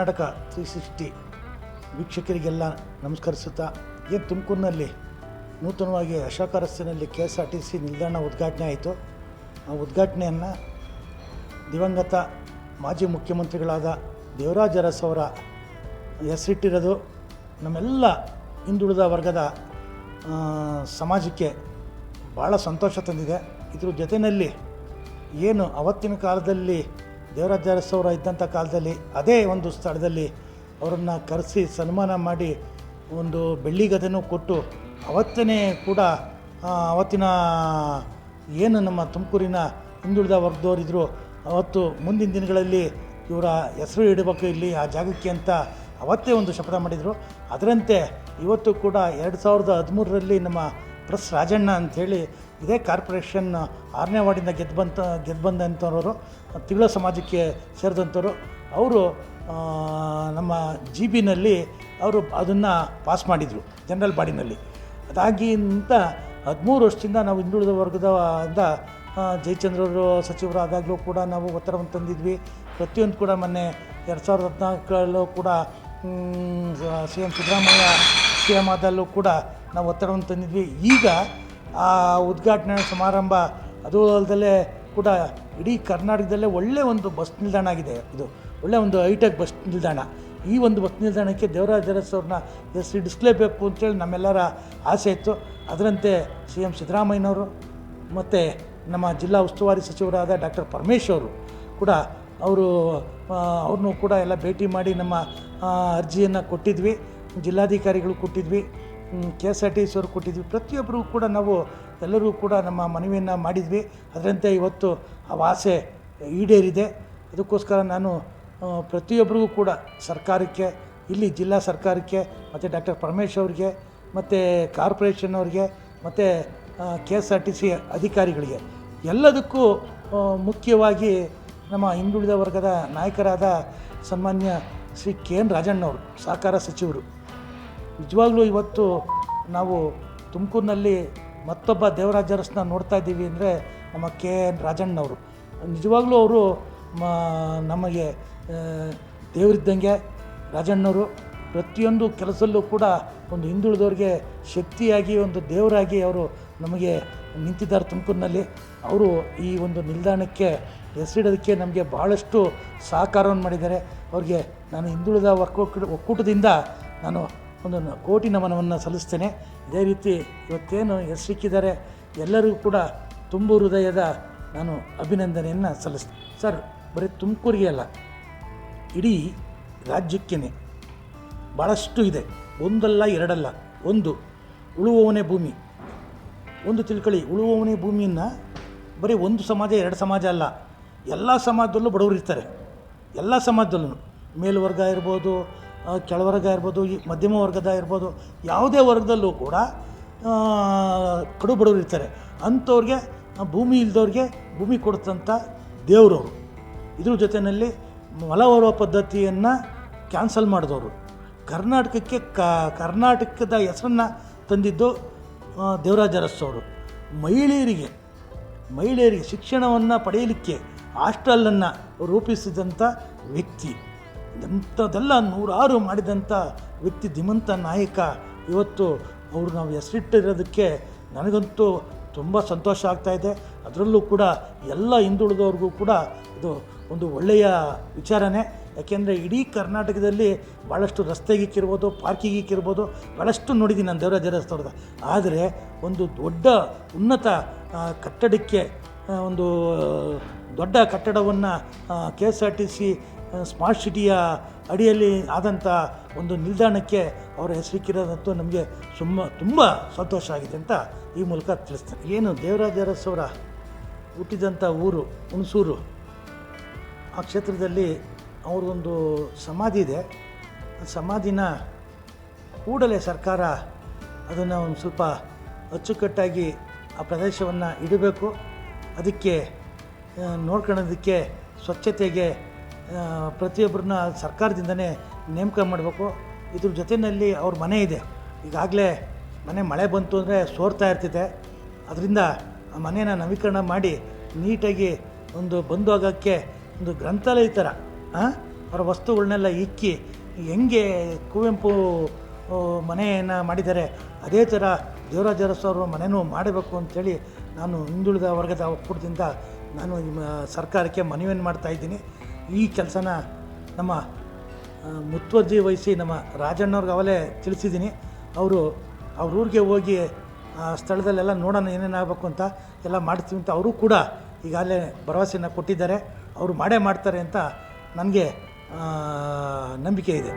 Three sixty ವೀಕ್ಷಕರಿಗೆಲ್ಲ ನಮಸ್ಕರಿಸುತ್ತಾ ಏನು ತುಮಕೂರಿನಲ್ಲಿ ನೂತನವಾಗಿ ಅಶೋಕ ರಸ್ತೆಯಲ್ಲಿ K S R T C ನಿಲ್ದಾಣ ಉದ್ಘಾಟನೆ ಆಯಿತು. ಆ ಉದ್ಘಾಟನೆಯನ್ನು ದಿವಂಗತ ಮಾಜಿ ಮುಖ್ಯಮಂತ್ರಿಗಳಾದ ದೇವರಾಜ ಅರಸ್ ಅವರ ಹೆಸರಿಟ್ಟಿರೋದು ನಮ್ಮೆಲ್ಲ ಹಿಂದುಳಿದ ವರ್ಗದ ಸಮಾಜಕ್ಕೆ ಭಾಳ ಸಂತೋಷ ತಂದಿದೆ. ಇದ್ರ ಜೊತೆಯಲ್ಲಿ ಏನು ಅವತ್ತಿನ ಕಾಲದಲ್ಲಿ ದೇವರಾಜ ಅರಸವರ ಇದ್ದಂಥ ಕಾಲದಲ್ಲಿ ಅದೇ ಒಂದು ಸ್ಥಳದಲ್ಲಿ ಅವರನ್ನು ಕರೆಸಿ ಸನ್ಮಾನ ಮಾಡಿ ಒಂದು ಬೆಳ್ಳಿ ಗದೆನೂ ಕೊಟ್ಟು ಅವತ್ತನೇ ಕೂಡ ಅವತ್ತಿನ ಏನು ನಮ್ಮ ತುಮಕೂರಿನ ಹಿಂದುಳಿದ ವರ್ಗದವರಿದ್ದರು ಅವತ್ತು ಮುಂದಿನ ದಿನಗಳಲ್ಲಿ ಇವರ ಹೆಸರು ಇಡಬೇಕು ಇಲ್ಲಿ ಆ ಜಾಗಕ್ಕೆ ಅಂತ ಅವತ್ತೇ ಒಂದು ಶಪಥ ಮಾಡಿದರು. ಅದರಂತೆ ಇವತ್ತು ಕೂಡ ಎರಡು ಸಾವಿರದ ಹದಿಮೂರರಲ್ಲಿ ನಮ್ಮ ಪ್ರೆಸ್ ರಾಜಣ್ಣ ಅಂಥೇಳಿ ಇದೇ ಕಾರ್ಪೊರೇಷನ್ ಆರನೇ ವಾರ್ಡಿಂದ ಗೆದ್ದು ಬಂತ, ಗೆದ್ದು ತಿಗಳ ಸಮಾಜಕ್ಕೆ ಸೇರಿದಂಥವ್ರು, ಅವರು ನಮ್ಮ ಜಿ ಬಿನಲ್ಲಿ ಅವರು ಅದನ್ನು ಪಾಸ್ ಮಾಡಿದರು, ಜನರಲ್ ಬಾಡಿನಲ್ಲಿ. ಅದಾಗಿಂತ ಹದಿಮೂರು ವರ್ಷದಿಂದ ನಾವು ಹಿಂದುಳಿದ ವರ್ಗದ, ಇಂದ ಜಯಚಂದ್ರವರು ಸಚಿವರು ಆದಾಗಲೂ ಕೂಡ ನಾವು ಒತ್ತಡವನ್ನು ತಂದಿದ್ವಿ. ಪ್ರತಿಯೊಂದು ಕೂಡ ಮೊನ್ನೆ ಎರಡು ಸಾವಿರದ ಹದಿನಾಲ್ಕರಲ್ಲೂ ಕೂಡ C M Siddaramaiah C M ಆದಲ್ಲೂ ಕೂಡ ನಾವು ಒತ್ತಡವನ್ನು ತಂದಿದ್ವಿ. ಈಗ ಆ ಉದ್ಘಾಟನೆ ಸಮಾರಂಭ ಅದು ಅಲ್ಲದಲ್ಲೇ ಕೂಡ ಇಡೀ ಕರ್ನಾಟಕದಲ್ಲೇ ಒಳ್ಳೆಯ ಒಂದು ಬಸ್ ನಿಲ್ದಾಣ ಆಗಿದೆ. ಇದು ಒಳ್ಳೆಯ ಒಂದು ಹೈಟೆಕ್ ಬಸ್ ನಿಲ್ದಾಣ. ಈ ಒಂದು ಬಸ್ ನಿಲ್ದಾಣಕ್ಕೆ ದೇವರಾಜ ಅರಸ್ ಎಸ್ ಹೆಸರಿಡಿಸ್ಲೇಬೇಕು ಅಂತೇಳಿ ನಮ್ಮೆಲ್ಲರ ಆಸೆ ಇತ್ತು. ಅದರಂತೆ ಸಿ ಎಂ ಸಿದ್ದರಾಮಯ್ಯನವರು ಮತ್ತು ನಮ್ಮ ಜಿಲ್ಲಾ ಉಸ್ತುವಾರಿ ಸಚಿವರಾದ ಡಾಕ್ಟರ್ ಪರಮೇಶ್ ಅವರು ಕೂಡ ಅವರು ಅವ್ರನ್ನೂ ಕೂಡ ಎಲ್ಲ ಭೇಟಿ ಮಾಡಿ ನಮ್ಮ ಅರ್ಜಿಯನ್ನು ಕೊಟ್ಟಿದ್ವಿ. ಜಿಲ್ಲಾಧಿಕಾರಿಗಳು ಕೊಟ್ಟಿದ್ವಿ. K S R T C ಅವರು ಕೊಟ್ಟಿದ್ವಿ. ಪ್ರತಿಯೊಬ್ಬರಿಗೂ ಕೂಡ ನಾವು ಎಲ್ಲರೂ ಕೂಡ ನಮ್ಮ ಮನವಿಯನ್ನು ಮಾಡಿದ್ವಿ. ಅದರಂತೆ ಇವತ್ತು ಆ ಆಸೆ ಈಡೇರಿದೆ. ಅದಕ್ಕೋಸ್ಕರ ನಾನು ಪ್ರತಿಯೊಬ್ಬರಿಗೂ ಕೂಡ ಸರ್ಕಾರಕ್ಕೆ, ಇಲ್ಲಿ ಜಿಲ್ಲಾ ಸರ್ಕಾರಕ್ಕೆ, ಮತ್ತು ಡಾಕ್ಟರ್ ಪರಮೇಶ್ ಅವ್ರಿಗೆ, ಮತ್ತು ಕಾರ್ಪೊರೇಷನ್ ಅವ್ರಿಗೆ, ಮತ್ತು K S R T C ಅಧಿಕಾರಿಗಳಿಗೆ, ಎಲ್ಲದಕ್ಕೂ ಮುಖ್ಯವಾಗಿ ನಮ್ಮ ಹಿಂದುಳಿದ ವರ್ಗದ ನಾಯಕರಾದ ಸನ್ಮಾನ್ಯ ಶ್ರೀ ಕೆ ಎನ್ ರಾಜಣ್ಣವರು, ಸಹಕಾರ ಸಚಿವರು. ನಿಜವಾಗ್ಲೂ ಇವತ್ತು ನಾವು ತುಮಕೂರಿನಲ್ಲಿ ಮತ್ತೊಬ್ಬ ದೇವರಾಜ ಅರಸನ್ನ ನೋಡ್ತಾ ಇದ್ದೀವಿ ಅಂದರೆ ನಮ್ಮ ಕೆ ಎನ್ ರಾಜಣ್ಣವರು. ನಿಜವಾಗ್ಲೂ ಅವರು ನಮಗೆ ದೇವರಿದ್ದಂಗೆ ರಾಜಣ್ಣವರು. ಪ್ರತಿಯೊಂದು ಕೆಲಸದಲ್ಲೂ ಕೂಡ ಒಂದು ಹಿಂದುಳಿದವ್ರಿಗೆ ಶಕ್ತಿಯಾಗಿ, ಒಂದು ದೇವರಾಗಿ ಅವರು ನಮಗೆ ನಿಂತಿದ್ದಾರೆ ತುಮಕೂರಿನಲ್ಲಿ. ಅವರು ಈ ಒಂದು ನಿಲ್ದಾಣಕ್ಕೆ ಹೆಸರಿಡೋದಕ್ಕೆ ನಮಗೆ ಭಾಳಷ್ಟು ಸಹಕಾರವನ್ನು ಮಾಡಿದ್ದಾರೆ. ಅವ್ರಿಗೆ ನಾನು ಹಿಂದುಳಿದ ಒಕ್ಕೂಟ ಒಕ್ಕೂಟದಿಂದ ನಾನು ಒಂದು ಕೋಟಿ ನಮನವನ್ನು ಸಲ್ಲಿಸ್ತೇನೆ. ಇದೇ ರೀತಿ ಇವತ್ತೇನು ಹೆಸರಿಕ್ಕಿದ್ದಾರೆ ಎಲ್ಲರಿಗೂ ಕೂಡ ತುಂಬು ಹೃದಯದ ನಾನು ಅಭಿನಂದನೆಯನ್ನು ಸಲ್ಲಿಸ್ತೇನೆ ಸರ್, ಬರೀ ತುಮಕೂರಿಗೆ ಅಲ್ಲ, ಇಡೀ ರಾಜ್ಯಕ್ಕೇ ಭಾಳಷ್ಟು ಇದೆ. ಒಂದಲ್ಲ, ಎರಡಲ್ಲ, ಒಂದು. ಉಳುವವನೇ ಭೂಮಿ. ಒಂದು ತಿಳ್ಕೊಳ್ಳಿ, ಉಳುವವನೇ ಭೂಮಿಯನ್ನು ಬರೀ ಒಂದು ಸಮಾಜ, ಎರಡು ಸಮಾಜ ಅಲ್ಲ, ಎಲ್ಲ ಸಮಾಜದಲ್ಲೂ ಬಡವರು ಇರ್ತಾರೆ. ಎಲ್ಲ ಸಮಾಜದಲ್ಲೂ ಮೇಲ್ವರ್ಗ ಇರ್ಬೋದು ಕೆಳವರ್ಗ ಇರ್ಬೋದು, ಈ ಮಧ್ಯಮ ವರ್ಗದ ಇರ್ಬೋದು, ಯಾವುದೇ ವರ್ಗದಲ್ಲೂ ಕೂಡ ಕಡು ಬಡವರು ಇರ್ತಾರೆ. ಅಂಥವ್ರಿಗೆ ಭೂಮಿ ಇಲ್ದವ್ರಿಗೆ ಭೂಮಿ ಕೊಡ್ತಂಥ ದೇವರವರು. ಇದ್ರ ಜೊತೆಯಲ್ಲಿ ಮಲವರುವ ಪದ್ಧತಿಯನ್ನು ಕ್ಯಾನ್ಸಲ್ ಮಾಡಿದವರು. ಕರ್ನಾಟಕಕ್ಕೆ ಕ, ಕರ್ನಾಟಕದ ಹೆಸರನ್ನು ತಂದಿದ್ದು ದೇವರಾಜ ಅರಸು ಅವರು ಮಹಿಳೆಯರಿಗೆ ಮಹಿಳೆಯರಿಗೆ ಶಿಕ್ಷಣವನ್ನು ಪಡೆಯಲಿಕ್ಕೆ ಹಾಸ್ಟೆಲನ್ನು ರೂಪಿಸಿದಂಥ ವ್ಯಕ್ತಿ. ಇಂಥದ್ದೆಲ್ಲ ನೂರಾರು ಮಾಡಿದಂಥ ವ್ಯಕ್ತಿ ಧಿಮಂತ ನಾಯಕ, ಇವತ್ತು ಅವರು ನಾವು ಹೆಸರಿಟ್ಟಿರೋದಕ್ಕೆ ನನಗಂತೂ ತುಂಬ ಸಂತೋಷ ಆಗ್ತಾ ಇದೆ. ಅದರಲ್ಲೂ ಕೂಡ ಎಲ್ಲ ಹಿಂದುಳಿದವ್ರಿಗೂ ಕೂಡ ಇದು ಒಂದು ಒಳ್ಳೆಯ ವಿಚಾರನೇ. ಯಾಕೆಂದರೆ ಇಡೀ ಕರ್ನಾಟಕದಲ್ಲಿ ಭಾಳಷ್ಟು ರಸ್ತೆಗಿಕ್ಕಿರ್ಬೋದು ಪಾರ್ಕಿಗಿಕ್ಕಿರ್ಬೋದು ಭಾಳಷ್ಟು ನೋಡಿದ್ದೀನಿ ನಾನು ದೇವರಾಜ ದೇವಸ್ಥಾನದ. ಆದರೆ ಒಂದು ದೊಡ್ಡ ಉನ್ನತ ಕಟ್ಟಡಕ್ಕೆ ಒಂದು ದೊಡ್ಡ ಕಟ್ಟಡವನ್ನು K S R T C smart ಸಿಟಿಯ ಅಡಿಯಲ್ಲಿ ಆದಂಥ ಒಂದು ನಿಲ್ದಾಣಕ್ಕೆ ಅವರ ಹೆಸರಿಕ್ಕಿರೋದಂತೂ ನಮಗೆ ಸುಮ್ಮ, ತುಂಬ ಸಂತೋಷ ಆಗಿದೆ ಅಂತ ಈ ಮೂಲಕ ತಿಳಿಸ್ತೇನೆ. ಏನು ದೇವರಾಜ ಅರಸ್ ಅವರ ಹುಟ್ಟಿದಂಥ ಊರು, ಹುಣಸೂರು, ಆ ಕ್ಷೇತ್ರದಲ್ಲಿ ಅವ್ರದ್ದೊಂದು ಸಮಾಧಿ ಇದೆ. ಸಮಾಧಿನ ಕೂಡಲೇ ಸರ್ಕಾರ ಅದನ್ನು ಒಂದು ಸ್ವಲ್ಪ ಅಚ್ಚುಕಟ್ಟಾಗಿ ಆ ಪ್ರದೇಶವನ್ನು ಇಡಬೇಕು. ಅದಕ್ಕೆ ನೋಡ್ಕೊಳ್ಳೋದಕ್ಕೆ ಸ್ವಚ್ಛತೆಗೆ ಪ್ರತಿಯೊಬ್ಬರನ್ನ ಸರ್ಕಾರದಿಂದನೇ ನೇಮಕ ಮಾಡಬೇಕು. ಇದ್ರ ಜೊತೆಯಲ್ಲಿ ಅವ್ರ ಮನೆ ಇದೆ. ಈಗಾಗಲೇ ಮನೆ ಮಳೆ ಬಂತು ಅಂದರೆ ಸೋರ್ತಾ ಇರ್ತಿದೆ. ಅದರಿಂದ ಆ ಮನೆಯನ್ನು ನವೀಕರಣ ಮಾಡಿ ನೀಟಾಗಿ ಒಂದು ಬಂದು ಆಗೋಕ್ಕೆ ಒಂದು ಗ್ರಂಥಾಲಯ ಥರ ಅವರ ವಸ್ತುಗಳನ್ನೆಲ್ಲ ಇಕ್ಕಿ ಹೆಂಗೆ ಕುವೆಂಪು ಮನೆಯನ್ನು ಮಾಡಿದ್ದಾರೆ, ಅದೇ ಥರ ದೇವರಾಜ ಅರಸು ಅವರು ಮನೆಯೂ ಮಾಡಬೇಕು ಅಂಥೇಳಿ ನಾನು ಹಿಂದುಳಿದ ವರ್ಗದ ಒಕ್ಕೂಟದಿಂದ ನಾನು ಸರ್ಕಾರಕ್ಕೆ ಮನವಿಯನ್ನು ಮಾಡ್ತಾ ಇದ್ದೀನಿ. ಈ ಕೆಲಸನ ನಮ್ಮ ಮುತ್ವರ್ಜಿ ವಹಿಸಿ ನಮ್ಮ ರಾಜಣ್ಣವ್ರಿಗೆ ಅವಲೇ ತಿಳಿಸಿದ್ದೀನಿ. ಅವರು ಅವ್ರ ಊರಿಗೆ ಹೋಗಿ, ಆ, ಸ್ಥಳದಲ್ಲೆಲ್ಲ ನೋಡೋಣ ಏನೇನು ಆಗಬೇಕು ಅಂತ ಎಲ್ಲ ಮಾಡ್ತೀವಿ ಅಂತ ಅವರು ಕೂಡ ಈಗಾಗಲೇ ಭರವಸೆಯನ್ನು ಕೊಟ್ಟಿದ್ದಾರೆ. ಅವರು ಮಾಡೇ ಮಾಡ್ತಾರೆ ಅಂತ ನನಗೆ ನಂಬಿಕೆ ಇದೆ.